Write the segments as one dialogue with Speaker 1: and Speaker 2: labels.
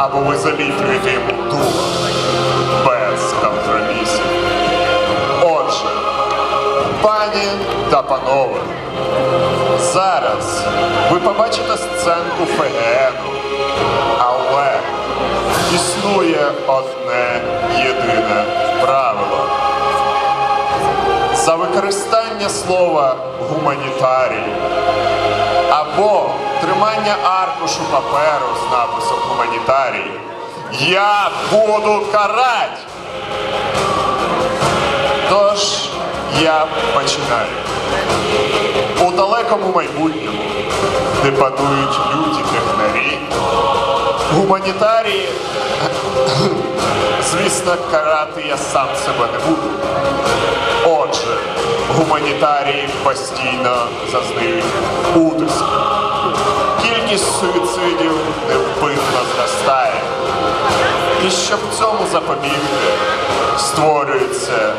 Speaker 1: або ви заліплюєте йому дуло без компромісів. Отже, пані та панове, зараз ви побачите сценку ФГНу, але існує одне єдине правило. За використання слова гуманітарій або тримання аркушу паперу з написом гуманітарій я буду карать. Тож я починаю. У далекому майбутньому, де панують люті технарі, гуманітарії, звісно, карати я сам себе не буду. Отже, гуманітарії постійно зазнають утиску. Кількість суїцидів невпинно зростає. І щоб цьому запобігти, створюються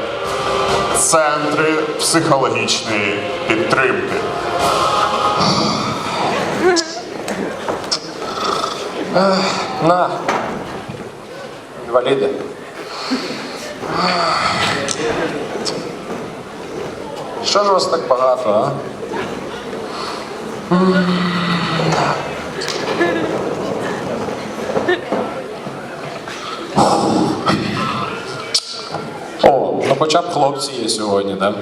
Speaker 1: центри психологічної підтримки.
Speaker 2: На. Інваліди. Що ж вас так багато, а? О, ну хоча б хлопці є сьогодні, да?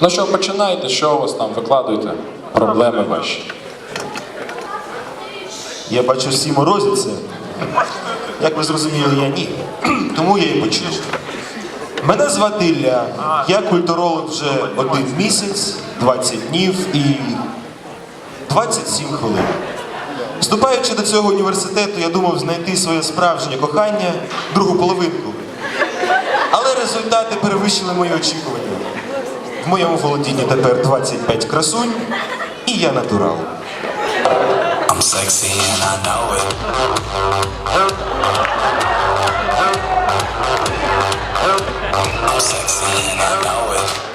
Speaker 2: Ну що, починайте, що у вас там, викладуйте проблеми ваші.
Speaker 3: Я бачу, всі морозяться. Як ви зрозуміли, я ні. Тому я і почну. Мене звати Ілля. Я культуролог вже один місяць, 20 днів і 27 хвилин. Вступаючи до цього університету, я думав знайти своє справжнє кохання, другу половинку. Але результати перевищили мої очікування. В моєму володінні тепер 25 красунь, і я натурал.
Speaker 4: I'm sexy and I know it. I'm sexy and I know it.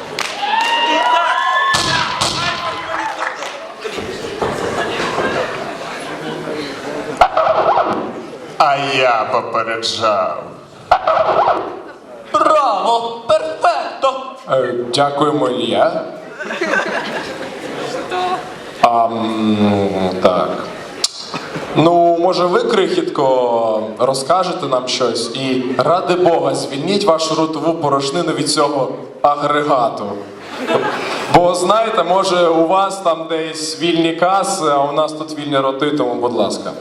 Speaker 1: Я попереджав.
Speaker 5: Браво! Перфекто!
Speaker 2: Е, Дякуємо, Ілля. А, так. Ну, може, ви, крихітко, розкажете нам щось і ради Бога, звільніть вашу ротову порожнину від цього агрегату. Бо знаєте, може, у вас там десь вільні каси, а у нас тут вільні роти, тому, будь ласка.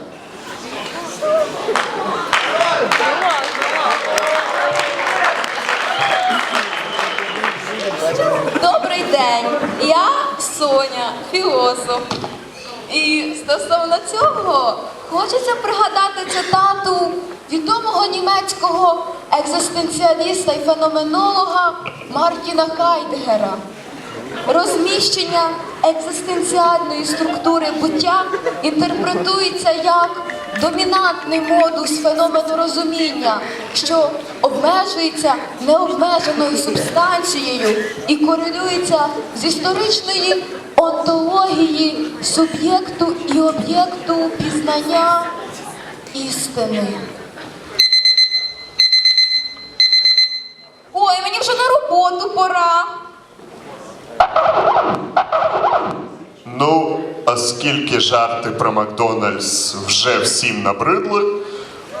Speaker 6: Добрий день, я Соня, філософ. І стосовно цього хочеться пригадати цитату відомого німецького екзистенціаліста і феноменолога Мартіна Хайдгера. Розміщення екзистенціальної структури буття інтерпретується як домінантний модус феномену розуміння, що обмежується необмеженою субстанцією і корелюється з історичної онтології суб'єкту і об'єкту пізнання істини. Ой, мені вже на роботу пора.
Speaker 1: Оскільки жарти про Макдональдс вже всім набридли,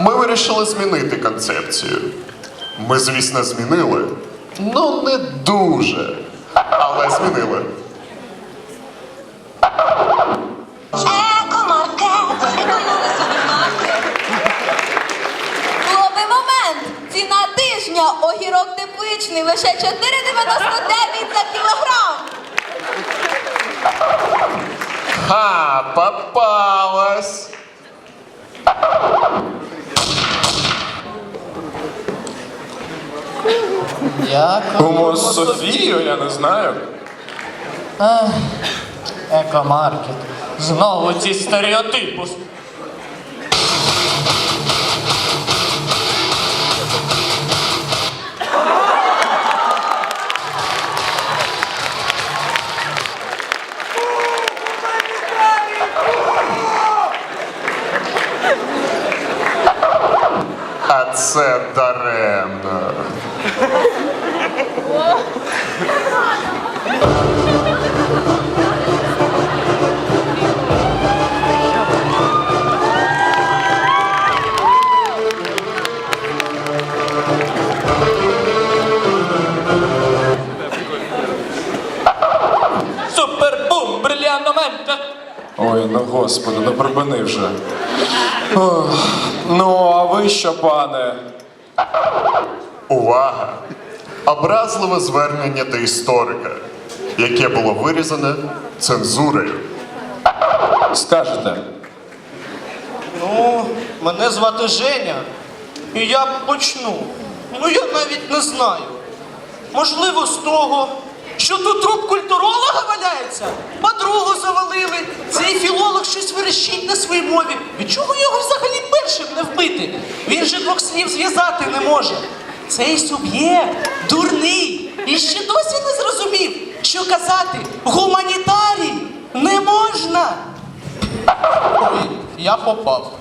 Speaker 1: ми вирішили змінити концепцію. Ми, звісно, змінили. Ну, не дуже. Але змінили.
Speaker 6: Ловий момент! Ціна тижня, огірок тепличний, лише 4,99 за кілограм.
Speaker 1: Ха, попалась!
Speaker 2: Кому Софію, я не знаю.
Speaker 5: Екомаркет. Знову ці стереотипи. Супербум, брильянтоменте.
Speaker 2: Ой, ну господи, ну припини вже. Ну, а ви що, пане?
Speaker 1: Увага! Образливе звернення до історика, яке було вирізане цензурою.
Speaker 2: Скажете?
Speaker 7: Ну, мене звати Женя. І я почну. Ну я навіть не знаю. Можливо, з того, що тут труп культуролога валяється, подругу завалили. Верещить на своїй мові. Від чого його взагалі першим не вбити? Він же двох слів зв'язати не може. Цей суб'єкт дурний і ще досі не зрозумів, що казати гуманітарій не можна. Ой, я попав.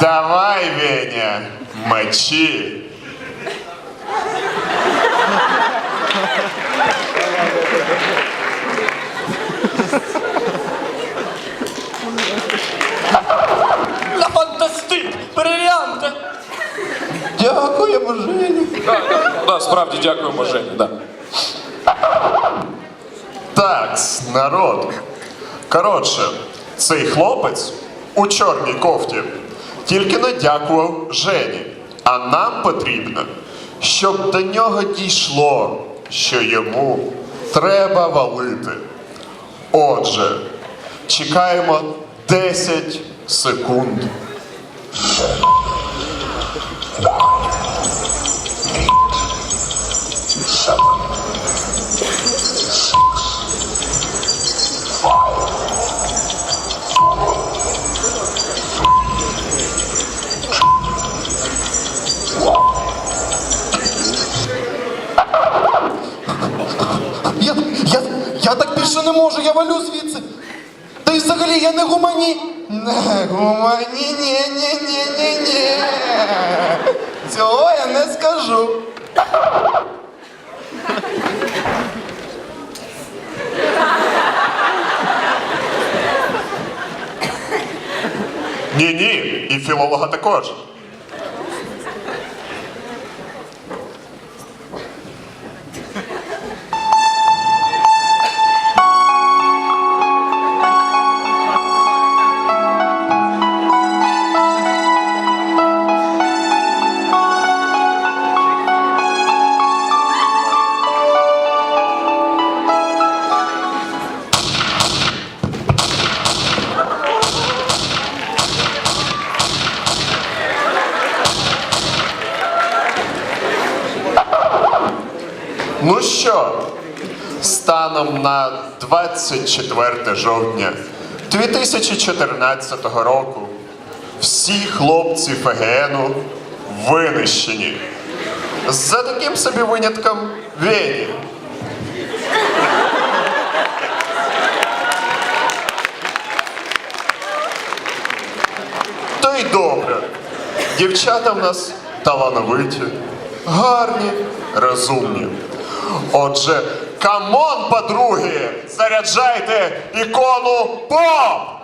Speaker 1: Давай, Веня, мочи.
Speaker 5: Ла фантастик, брильянте.
Speaker 7: Дякуємо, Женю.
Speaker 2: Да, справді дякуємо, Жені, да.
Speaker 1: Так, народ. Коротше, цей хлопець у чорній кофті тільки надякував Жені. А нам потрібно, щоб до нього дійшло, що йому треба валити. Отже, чекаємо 10 секунд.
Speaker 3: Валю звідси. Та й взагалі я не гумані. Не гумані, ні, ні, ні, ні, ні. Цього я не скажу.
Speaker 1: Ні-ні, і філолога також. Ну що, станом на 24 жовтня 2014 року всі хлопці ФГНу винищені. За таким собі винятком Вені. То й добре. Дівчата в нас талановиті, гарні, розумні. Отже, камон, подруги, заряджайте ікону поп!